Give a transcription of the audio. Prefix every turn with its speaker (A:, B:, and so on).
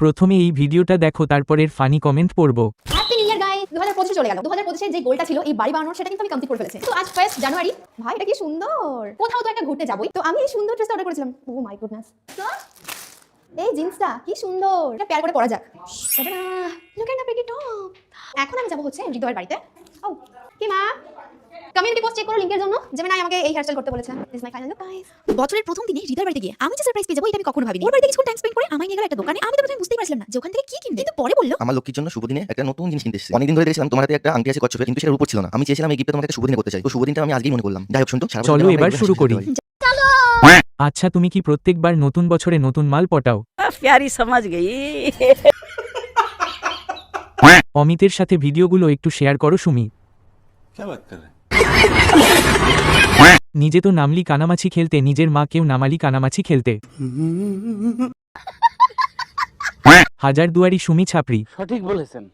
A: প্রথমে এই ভিডিওটা দেখো, তারপরের ফানি কমেন্ট পড়ব।
B: চলে যে গোলটা ছিল, এই বাড়ি বানানোর কিন্তু আমি করে আজ জানুয়ারি ভাই, এটা কি সুন্দর! কোথাও তো একটা ঘুরতে তো আমি এই সুন্দর অর্ডার করেছিলাম। গুডনেস এই জিন্সটা, কি সুন্দর! এটা করে পরা যাক। এখন আমি যাব হচ্ছে হৃদয়ের বাড়িতে। ও কি মা? কমিউনিটি পোস্ট চেক করো লিংকের জন্য জেমিনাই আমাকে এই হেয়ারস্টাইল করতে বলেছে this my final look guys
C: বছরের প্রথম দিনে হৃদয় বাড়িতে গিয়ে আমি যে সারপ্রাইজ পেয়ে যাবো এটা আমি কখনো ভাবিনি ওর বাড়িতে কিছুক্ষণ টাইম স্পেন্ড করে আমায় নিয়ে গেল একটা দোকানে আমি তো প্রথমে বুঝতেই পারছিলাম না যে ওখান থেকে কি কিনবে কিন্তু পরে বললো
D: আমার লক্ষ্মীর জন্য শুভ দিনে একটা নতুন জিনিস কিনতে এসেছি অনেকদিন ধরে দেখছিলাম তোমার হাতে একটা আংটি আছে কচ্ছপে কিন্তু সেটার উপর ছিল না আমি চেয়েছিলাম এই গিফটটা তোমাকে একটা শুভ দিনে করতে চাই তো শুভ দিনটা আমি আজকেই মনে করলাম যাই হোক শুনতো সারা বছর
A: চলো
D: আমরা
A: এবার
D: এগুলো
A: শুরু
D: শেষ
A: করি
D: করতে পারি।
A: আচ্ছা তুমি কি প্রত্যেকবার নতুন বছরে নতুন মাল পটাও
E: प्यारी समझ गई
A: অমিতের সাথে ভিডিওগুলো একটু শেয়ার করো সুমি
F: क्या बात कर रहे हैं
A: নিজে তো নামলি কানামাছি খেলতে নিজের মা কেউ নামালি কানামাছি খেলতে। হাজার দুয়ারি সুমি ছাপড়ি।
G: সঠিক বলেছেন।